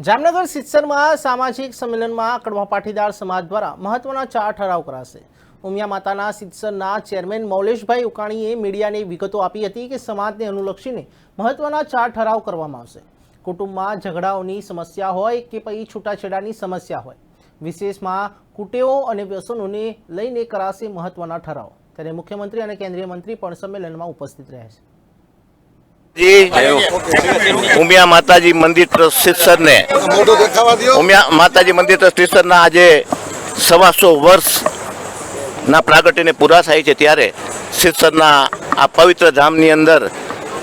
જામનગર સિત્સરમાં સામાજિક સંમેલનમાં કડવા પાટીદાર સમાજ દ્વારા મહત્વના ચાર ઠરાવ કરાશે. ઉમિયા માતાના સિત્સરના ચેરમેન મૌલેશભાઈ ઉકાણીએ મીડિયાને વિગતો આપી હતી કે સમાજને અનુલક્ષીને મહત્વના ચાર ઠરાવ કરવામાં આવશે. કુટુંબમાં ઝઘડાઓની સમસ્યા હોય કે પછી છૂટાછેડાની સમસ્યા હોય. વિશેષમાં કુટેવો અને વ્યસનોને લઈને કરાશે મહત્વના ઠરાવ. ત્યારે મુખ્યમંત્રી અને કેન્દ્રીય મંત્રી પણ સંમેલનમાં ઉપસ્થિત રહેશે. ઉમિયા માતાજી મંદિર ટ્રસ્ટ શિક્ષણને મોઢું દેખાવા દો ઉમિયા માતાજી મંદિર ટ્રસ્ટ શિક્ષણના આજે સવાસો વર્ષ ના પ્રાગટ્યને પૂરા થાય છે ત્યારે શિક્ષણના આ પવિત્ર ધામની અંદર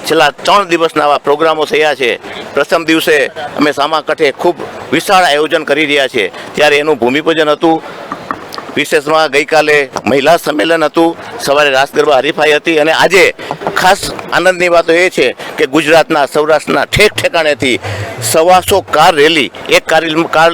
છેલ્લા ત્રણ દિવસના આવા પ્રોગ્રામો થયા છે. પ્રથમ દિવસે અમે સામા કાંઠે ખૂબ વિશાળ આયોજન કરી રહ્યા છે ત્યારે એનું ભૂમિપૂજન હતું. વિશેષમાં ગઈકાલે મહિલા સંમેલન હતું. સવારે રાસ ગરબા હરીફાઈ હતી અને આજે ખાસ આનંદની વાતો એ છે કે ગુજરાતના, સૌરાષ્ટ્રના ઠેક ઠેકાણેથી સવાસો કાર રેલી, એક કાર કાર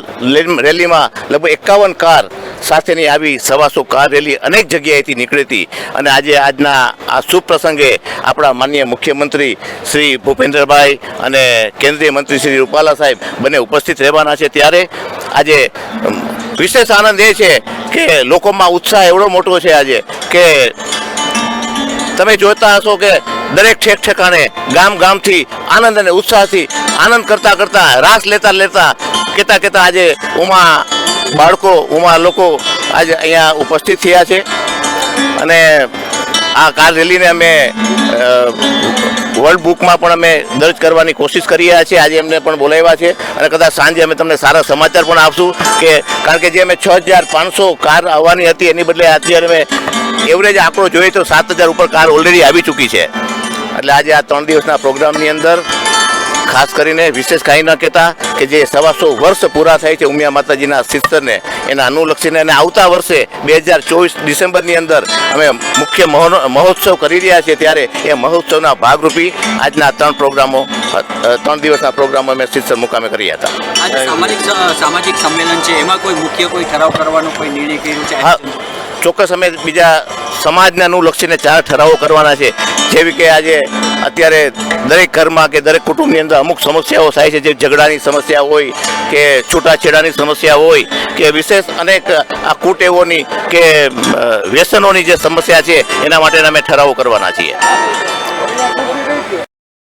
રેલીમાં લગભગ એકાવન કાર સાથેની આવી સવાસો કાર રેલી અનેક જગ્યાએથી નીકળી હતી અને આજે આજના આ શુભ પ્રસંગે આપણા માનનીય મુખ્યમંત્રી શ્રી ભૂપેન્દ્રભાઈ અને કેન્દ્રીય મંત્રી શ્રી રૂપાલા સાહેબ બંને ઉપસ્થિત રહેવાના છે. ત્યારે આજે વિશેષ આનંદ એ છે કે લોકોમાં ઉત્સાહ એવડો મોટો છે આજે કે તમે જોતા હશો કે દરેક ઠેક ઠેકાણે ગામ ગામથી આનંદ અને ઉત્સાહથી આનંદ કરતા કરતા, રાસ લેતા લેતા કહેતા કહેતા આજે ઉમા બાળકો, ઉમા લોકો આજે અહીંયા ઉપસ્થિત થયા છે. અને આ કાર રેલીને અમે વર્લ્ડ બુકમાં પણ અમે દર્જ કરવાની કોશિશ કરી રહ્યા છીએ. આજે એમને પણ બોલાવ્યા છે અને કદાચ સાંજે અમે તમને સારા સમાચાર પણ આપશું કે, કારણ કે જે અમે છ હજાર પાંચસો કાર આવવાની હતી, એની બદલે અત્યારે અમે એવરેજ આંકડો જોઈએ તો સાત હજાર ઉપર કાર ઓલરેડી આવી ચૂકી છે. એટલે આજે આ ત્રણ દિવસના પ્રોગ્રામની અંદર ખાસ કરીને વિશેષ કાંઈ ન કહેતા કે જે સવાસો વર્ષ પૂરા થાય છે ઉમિયા માતાજીના શિસ્તરને એના અનુલક્ષીને અને આવતા વર્ષે બે હજાર ચોવીસ ડિસેમ્બરની અંદર અમે મુખ્ય મહોત્સવ કરી રહ્યા છીએ ત્યારે એ મહોત્સવના ભાગરૂપી આજના ત્રણ પ્રોગ્રામો ત્રણ દિવસના પ્રોગ્રામો અમે શિસ્તર મુકામે કર્યા હતા. સામાજિક સામાજિક સંમેલન છે એમાં કોઈ મુખ્ય કોઈ ઠરાવ કરવાનો કોઈ નિર્ણય કર્યો છે? હા ચોક્કસ અમે બીજા સમાજને અનુલક્ષીને ચાર ઠરાવો કરવાના છે જેવી કે આજે અત્યારે દરેક ઘરમાં કે દરેક કુટુંબની અંદર અમુક સમસ્યાઓ થાય છે, જે ઝઘડાની સમસ્યા હોય કે છૂટાછેડાની સમસ્યા હોય કે વિશેષ અનેક આ કુટેવોની કે વ્યસનોની જે સમસ્યા છે, એના માટેના અમે ઠરાવો કરવાના છીએ.